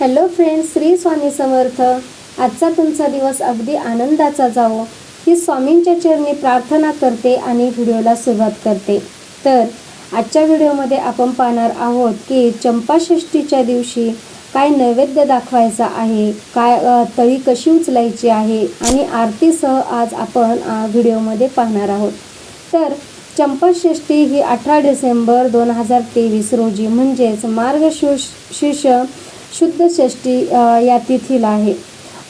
Hello friends Shri Swami Samarth. आजचा तुमचा दिवस अगदी आनंदाचा जावो. ही स्वामींच्या चरणी प्रार्थना करते आणि व्हिडिओला सुरुवात करते. तर आजच्या व्हिडिओमध्ये आपण पाहणार आहोत की चंपाषष्टीच्या दिवशी काय नैवेद्य दाखवायचा आहे काय तळी कशी उचलायची आहे आणि आरतीसह आज आपण व्हिडिओमध्ये पाहणार आहोत. तर चंपाषष्टी ही अठरा डिसेंबर दोन हजार तेवीस रोजी म्हणजेच मार्गशीर्ष शुद्ध षष्टी या तिथीला आहे.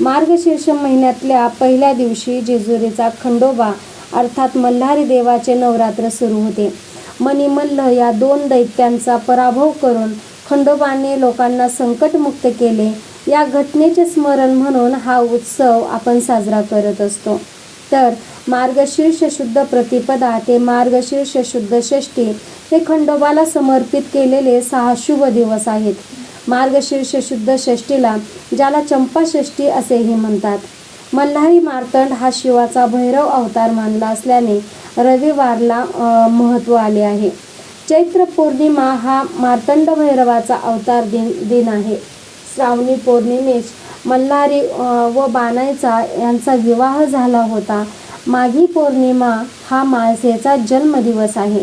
मार्गशीर्ष महिन्यातल्या पहिल्या दिवशी जेजुरीचा खंडोबा अर्थात मल्हारी देवाचे नवरात्र सुरू होते. मणिमल्ल या दोन दैत्यांचा पराभव करून खंडोबाने लोकांना संकटमुक्त केले. या घटनेचे स्मरण म्हणून हा उत्सव आपण साजरा करत असतो. तर मार्गशीर्ष शुद्ध प्रतिपदा ते मार्गशीर्ष शुद्ध षष्टी हे खंडोबाला समर्पित केलेले सहा शुभ दिवस आहेत. मार्गशीर्ष शुद्ध षष्टीला ज्याला चंपाषष्ठी असेही म्हणतात. मल्हारी मार्तंड हा शिवाचा भैरव अवतार मानला असल्याने रविवारला महत्त्व आले आहे. चैत्र पौर्णिमा हा मार्तंड भैरवाचा अवतार दिन दिन आहे. श्रावणी पौर्णिमेस मल्हारी व बाणायचा यांचा विवाह झाला होता. माघी पौर्णिमा हा माळसेचा जन्मदिवस आहे.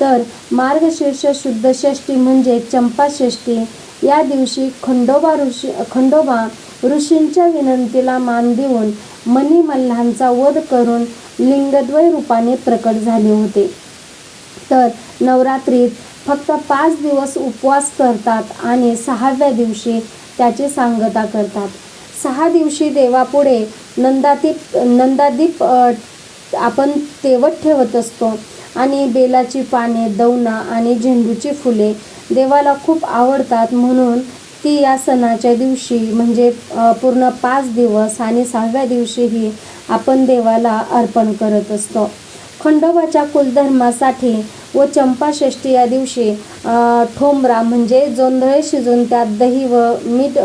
तर मार्गशीर्ष शुद्ध षष्टी म्हणजे चंपाषष्ठी या दिवशी खंडोबा ऋषी खंडोबा ऋषींच्या विनंतीला मान देऊन मणिमल्हांचा वध करून लिंगद्वय रूपाने प्रकट झाले होते. तर नवरात्रीत फक्त पाच दिवस उपवास करतात आणि सहाव्या दिवशी त्याची सांगता करतात. सहा दिवशी देवापुढे नंदादीप नंदादीप आपण तेवत ठेवत असतो आणि बेलाची पाने दवना आणि झेंडूची फुले देवाला खूप आवडतात म्हणून ती या सणाच्या दिवशी म्हणजे पूर्ण पाच दिवस आणि सहाव्या दिवशीही आपण देवाला अर्पण करत असतो. खंडोबाच्या कुलधर्मासाठी व चंपाषष्ठी या दिवशी ठोंबरा म्हणजे जोंधळे शिजून त्यात दही व मीठ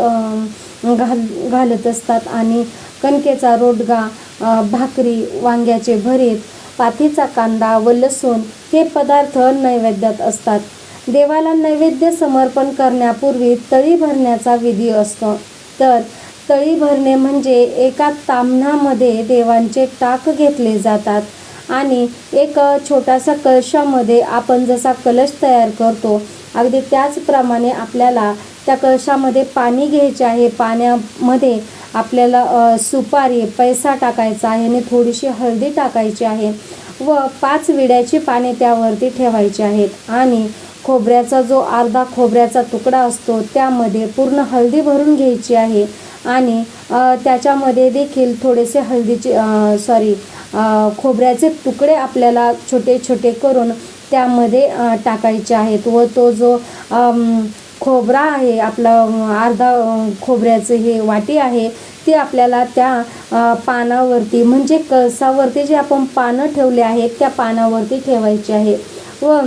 घाल घालत असतात आणि कणकेचा रोडगा भाकरी वांग्याचे भरीत पातीचा कांदा व लसूण हे पदार्थ नैवेद्यात असतात. देवाला नैवेद्य समर्पण करण्यापूर्वी तळी भरण्याचा विधी असतो. तर तळी भरणे म्हणजे एका ताम्हणामध्ये देवांचे टाक घेतले जातात आणि एक छोटासा कळशामध्ये आपण जसा कलश तयार करतो अगदी त्याचप्रमाणे आपल्याला त्या कळशामध्ये पाणी घ्यायचे आहे. पाण्यामध्ये आपल्याला सुपारी पैसा टाकायचा आहे आणि थोडीशी हळदी टाकायची आहे व पाच विड्याची पाने त्यावरती ठेवायची आहेत आणि खोबऱ्याचा जो अर्धा खोबऱ्याचा तुकडा असतो त्यामध्ये पूर्ण हळदी भरून घ्यायची आहे आणि त्याच्यामध्ये देखील थोडेसे हळदीचे सॉरी खोबऱ्याचे तुकडे आपल्याला छोटे छोटे करून त्यामध्ये टाकायचे आहेत व तो जो खोबरा आहे आपला अर्धा खोबऱ्याचं हे वाटी आहे ते आपल्याला त्या पानावरती म्हणजे कळसावरती जे आपण पानं ठेवले आहेत त्या पानावरती ठेवायचे आहे व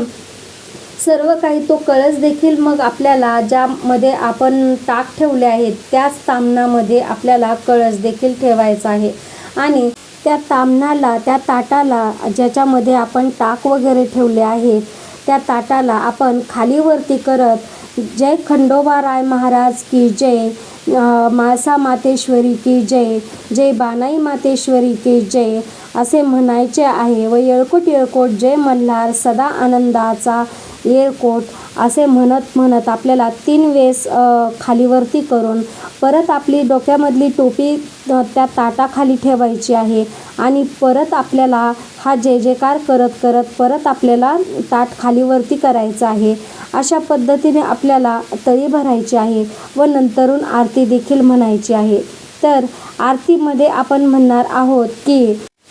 सर्व काही तो कळस देखील मग आपल्याला ज्यामध्ये आपण ताक ठेवले आहेत त्याच तामणामध्ये आपल्याला कळस देखील ठेवायचा आहे. आणि त्या तामणाला त्या ताटाला ज्याच्यामध्ये आपण टाक वगैरे ठेवले आहेत त्या ताटाला आपण खालीवरती करत जय खंडोबा राय महाराज की जय मासा मातेश्वरी की जय जय बानाई मातेश्वरी की जय असे म्हणायचे आहे व येळकोट येळकोट जय मल्हार सदा आनंदाचा येळकोट असे म्हणत म्हणत आपल्याला तीन वेळेस खालीवरती करून परत आपली डोक्यामधली टोपी त्या ताटाखाली ठेवायची आहे आणि परत आपल्याला हा जय जयकार करत करत परत आपल्याला ताट खालीवरती करायचं आहे. अशा पद्धतीने आपल्याला तळी भरायची आहे व नंतरून आरती देखील म्हणायची आहे. तर आरतीमध्ये आपण म्हणणार आहोत की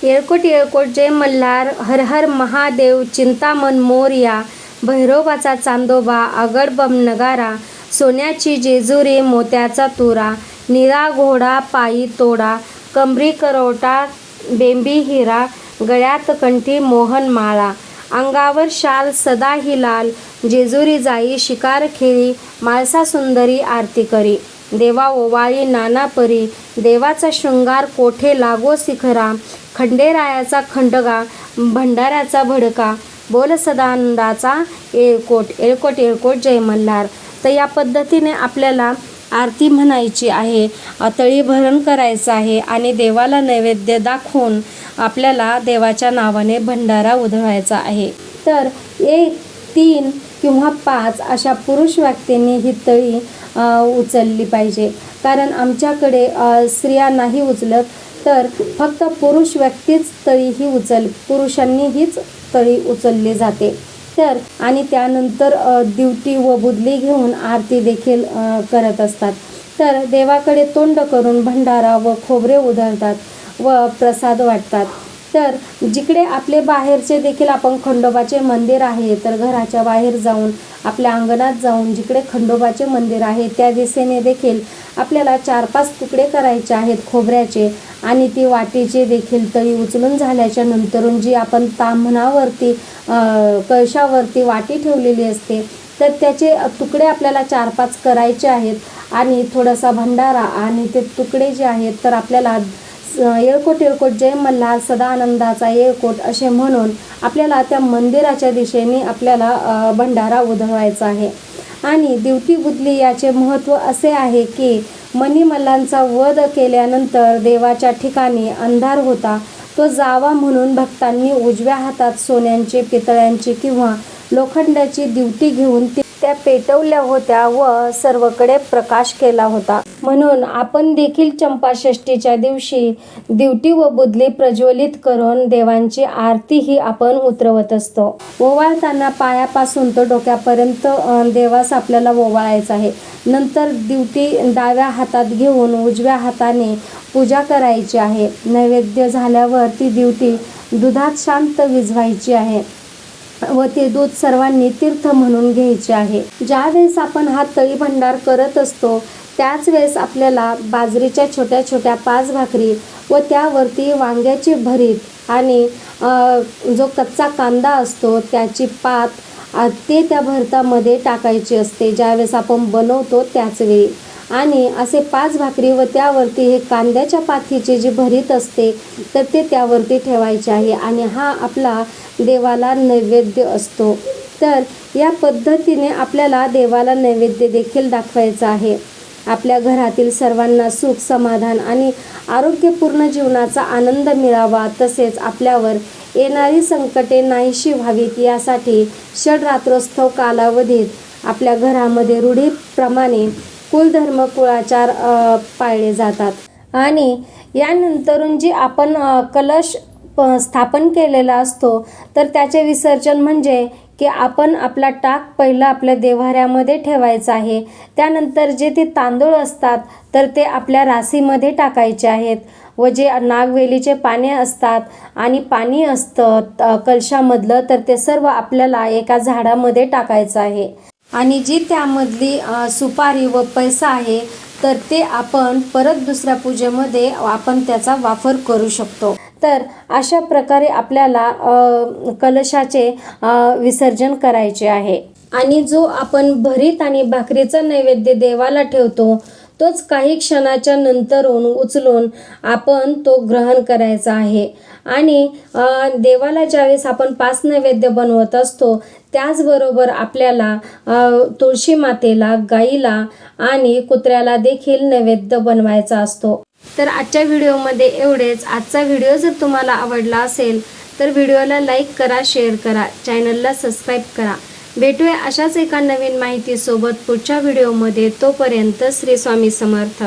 येळकोट येळकोट जय मल्हार हर हर महादेव चिंतामन मोरया भैरोबाचा चांदोबा आगडबम नगारा सोन्याची जेजुरी मोत्याचा तुरा निळा घोडा पायी तोडा कमरी करवटा बेंबी हिरा गळ्यात कंठी मोहन माळा अंगावर शाल सदा ही लाल जेजुरी जाई शिकार खेळी माळसा सुंदरी आरती करी देवा ओवाळी नाना परी देवाचा शृंगार कोठे लागो शिखरा खंडेरायाचा खंडगा भंडाऱ्याचा भडका बोल सदानंदाचा येळकोट एळकोट येळकोट जय मल्हार. तर या पद्धतीने आपल्याला आरती म्हणायची आहे तळीभरण करायचं आहे आणि देवाला नैवेद्य दाखवून आपल्याला देवाच्या नावाने भंडारा उधळायचा आहे. तर एक तीन किंवा पाच अशा पुरुष व्यक्तींनी ही तळी उचलली पाहिजे. कारण आमच्याकडे स्त्रिया नाही उचलत तर फक्त पुरुष व्यक्तीच तळी ही उचल पुरुषांनी हीच तळी उचलले जाते. तर आणि त्यानंतर दिवटी व बुदली घेऊन आरती देखील करत असतात. तर देवाकडे तोंड करून भंडारा व खोबरे उधळतात व प्रसाद वाटतात. तर जिकडे आपले बाहेरचे देखील आपण खंडोबाचे मंदिर आहे तर घराच्या बाहेर जाऊन आपल्या अंगणात जाऊन जिकडे खंडोबाचे मंदिर आहे त्या दिशेने देखील आपल्याला चार पाच तुकडे करायचे आहेत खोबऱ्याचे आणि ती वाटीचे देखील तळी उचलून झाल्याच्या नंतरून जी आपण ताम्हणावरती कळशावरती वाटी ठेवलेली असते तर त्याचे तुकडे आपल्याला चार पाच करायचे आहेत आणि थोडासा भंडारा आणि ते तुकडे जे आहेत तर आपल्याला येळकोट येळकोट जय मल्हार सदानंदाचा येळकोट असे म्हणून आपल्याला त्या मंदिराच्या दिशेने आपल्याला भंडारा उधळवायचा आहे. आणि दिवटी बुदली याचे महत्त्व असे आहे की मणिमल्लांचा वध केल्यानंतर देवाच्या ठिकाणी अंधार होता. तो जावा म्हणून भक्तांनी उजव्या हातात सोन्यांची पितळ्यांची किंवा लोखंडाची दिवटी घेऊन ती- त्या पेटवल्या होत्या व सर्वकडे प्रकाश केला होता. म्हणून आपण देखील चंपाषष्टीच्या दिवशी दिवटी व बुदली प्रज्वलित करून देवांची आरती ही आपण उतरवत असतो. ओवाळताना पायापासून तर डोक्यापर्यंत देवास आपल्याला ओवाळायचं आहे. नंतर दिवटी डाव्या हातात घेऊन उजव्या हाताने पूजा करायची आहे. नैवेद्य झाल्यावर ती दिवटी दुधात शांत विझवायची आहे. व ते दूध सर्वांनी तीर्थ म्हणून घ्यायचे आहे. ज्या वेळेस आपण हा तळी भंडार करत असतो त्याच वेळेस आपल्याला बाजरीच्या छोट्या छोट्या पाच भाकरी व त्यावरती वांग्याची भरीत आणि जो कच्चा कांदा असतो त्याची पात ते त्या भरतामध्ये टाकायची असते. ज्यावेळेस आपण बनवतो त्याच वेळी. आणि असे पाच भाकरी व त्यावरती हे कांद्याच्या पाथीचे जे भरीत असते तर ते त्यावरती ठेवायचे आहे. आणि हा आपला देवाला नैवेद्य असतो. तर या पद्धतीने आपल्याला देवाला नैवेद्य देखील दाखवायचा आहे. आपल्या घरातील सर्वांना सुख समाधान आणि आरोग्यपूर्ण जीवनाचा आनंद मिळावा तसेच आपल्यावर येणारी संकटे नाहीशी व्हावीत यासाठी षडरात्रोत्सव कालावधीत आपल्या घरामध्ये रूढीप्रमाणे कुलधर्म कुळाचार पाळले जातात. आणि यानंतरून जी आपण कलश प- स्थापन केलेला असतो तर त्याचे विसर्जन म्हणजे की आपण आपला टाक पहिला आपल्या देव्हाऱ्यामध्ये ठेवायचा आहे. त्यानंतर जे ते तांदूळ असतात तर ते आपल्या राशीमध्ये टाकायचे आहेत. व जे नागवेलीचे पाने असतात आणि पाणी असतं कलशामधलं तर ते सर्व आपल्याला एका झाडामध्ये टाकायचं आहे. आणि जी त्यामधली सुपारी व पैसा आहे तर ते आपण परत दुसऱ्या पूजेमध्ये आपण त्याचा वापर करू शकतो. तर अशा प्रकारे आपल्याला कलशाचे विसर्जन करायचे आहे. आणि जो आपण भरीत आणि भाकरीचा नैवेद्य देवाला ठेवतो तोच काही क्षणाच्या नंतरून उचलून आपण तो ग्रहण करायचा आहे. आणि देवाला ज्यावेळेस आपण पाच नैवेद्य बनवत असतो त्याचबरोबर आपल्याला तुळशी मातेला गाईला आणि कुत्र्याला देखील नैवेद्य बनवायचा असतो. तर आजच्या व्हिडिओमध्ये एवढेच. आजचा व्हिडिओ जर तुम्हाला आवडला असेल तर व्हिडिओला लाईक करा शेअर करा चॅनलला सबस्क्राईब करा. भेटूया अशाच एका नवीन माहितीसोबत पुढच्या व्हिडिओमध्ये तोपर्यंत श्री स्वामी समर्थ.